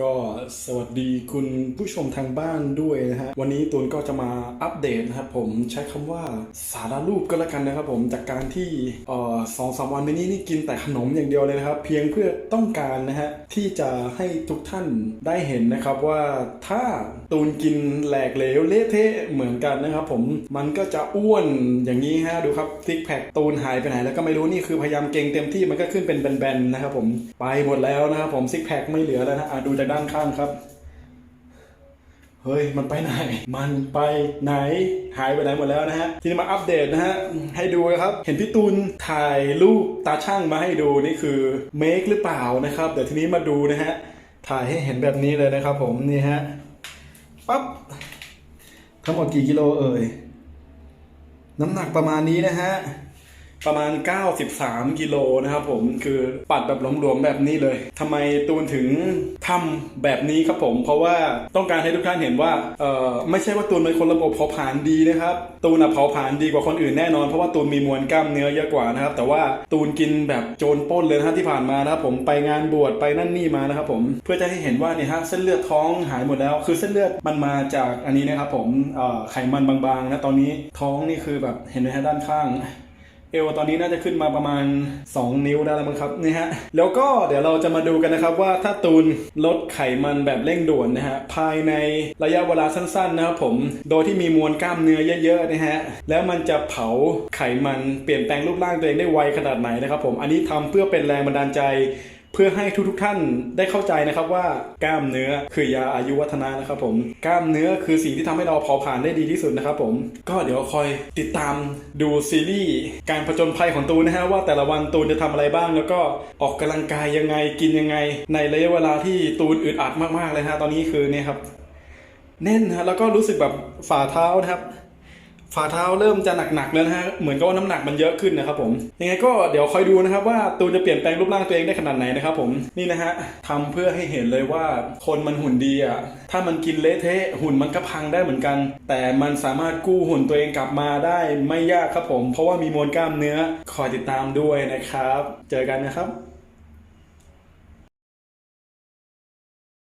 ก็สวัสดีคุณผู้ชมทางบ้านด้วยนะฮะ วันนี้ตูนก็จะมาอัปเดตนะครับผมใช้คำว่าสารรูปก็แล้วกันนะครับผมจากการที่เอ่อสองสามวันนี้นี่กินแต่ขนมอย่างเดียวเลยนะครับ เพียงเพื่อต้องการนะฮะ ที่จะให้ทุกท่านได้เห็นนะครับว่าถ้าตูนกินแหลกเหลวเละเทะเหมือนกันนะครับผมมันก็จะอ้วนอย่างนี้ฮะดูครับซิกแพคตูนหายไปไหนแล้วก็ไม่รู้นี่คือพยายามเก่งเต็มที่มันก็ขึ้นเป็นแบนๆนะครับผมไปหมดแล้วนะครับผมซิกแพคไม่เหลือแล้วนะะดูจากด้านข้างครับ เฮ้ย มันไปไหน มันไปไหน หายไปไหนหมดแล้วนะฮะ ทีนี้มาอัปเดตนะฮะ ให้ดูครับ เห็นพี่ตูนถ่ายรูปตาช่างมาให้ดูนี่คือเมคหรือเปล่านะครับ เดี๋ยวทีนี้มาดูนะฮะ ถ่ายให้เห็นแบบนี้เลยนะครับผมนี่ฮะ ปั๊บ ทั้งหมดกี่กิโลเอ่ย น้ำหนักประมาณนี้นะฮะ ประมาณ 93 กิโลนะครับผมคือปัดแบบหลวมๆแบบนี้เลยทำไมตูนถึงทำแบบนี้ครับผม เพราะว่าต้องการให้ทุกท่านเห็นว่าเออไม่ใช่ว่าตูนเป็นคนระบบเผาผลาญดีนะครับตูนอะเผาผลาญดีกว่าคนอื่นแน่นอนเพราะว่าตูนมีมวลกล้ามเนื้อเยอะกว่านะครับ แต่ว่าตูนกินแบบโจรป้นเลยนะฮะที่ผ่านมานะครับผมไปงานบวชไปนั่นนี่มานะครับผมเพื่อจะให้เห็นว่าเนี่ยฮะเส้นเลือดท้องหายหมดแล้ว คือเส้นเลือดมันมาจากอันนี้นะครับผมไขมันบางๆนะตอนนี้ท้องนี่คือแบบเห็นไหมฮะด้านข้าง เอวตอนนี้น่าจะขึ้นมาประมาณ 2 นิ้วได้แล้วมั้งครับนี่ฮะแล้วก็เดี๋ยวเราจะมาดูกันนะครับว่าถ้าตูนลดไขมันแบบเร่งด่วนนะฮะภายในระยะเวลาสั้นๆนะครับผม โดยที่มีมวลกล้ามเนื้อเยอะๆนะฮะแล้วมันจะเผาไขมันเปลี่ยนแปลงรูปร่างตัวเองได้ไวขนาดไหนนะครับผมอันนี้ทำเพื่อเป็นแรงบันดาลใจ เพื่อให้ทุกๆท่านได้เข้าใจนะครับว่ากล้ามเนื้อคือยาอายุวัฒนะนะครับผมกล้ามเนื้อคือสิ่งที่ทำให้เราเผาผลาญได้ดีที่สุดนะครับผมก็เดี๋ยวคอยติดตามดูซีรีส์การผจญภัยของตูนนะฮะว่าแต่ละวันตูนจะทำอะไรบ้าง แล้วก็ออกกำลังกายยังไงกินยังไง ในระยะเวลาที่ตูนอึดอัดมากๆเลยฮะตอนนี้คือเนี่ยครับแน่นฮะแล้วก็รู้สึกแบบฝ่าเท้านะครับ ฝ่าเท้าเริ่มจะหนักๆแล้วนะฮะ เหมือนกับว่าน้ำหนักมันเยอะขึ้นนะครับผม ยังไงก็เดี๋ยวคอยดูนะครับว่าตูนจะเปลี่ยนแปลงรูปร่างตัวเองได้ขนาดไหนนะครับผม นี่นะฮะทำเพื่อให้เห็นเลยว่าคนมันหุ่นดีอะ ถ้ามันกินเละเทะหุ่นมันก็พังได้เหมือนกัน แต่มันสามารถกู้หุ่นตัวเองกลับมาได้ไม่ยากครับผม เพราะว่ามีมวลกล้ามเนื้อคอยติดตามด้วยนะครับ เจอกันนะครับ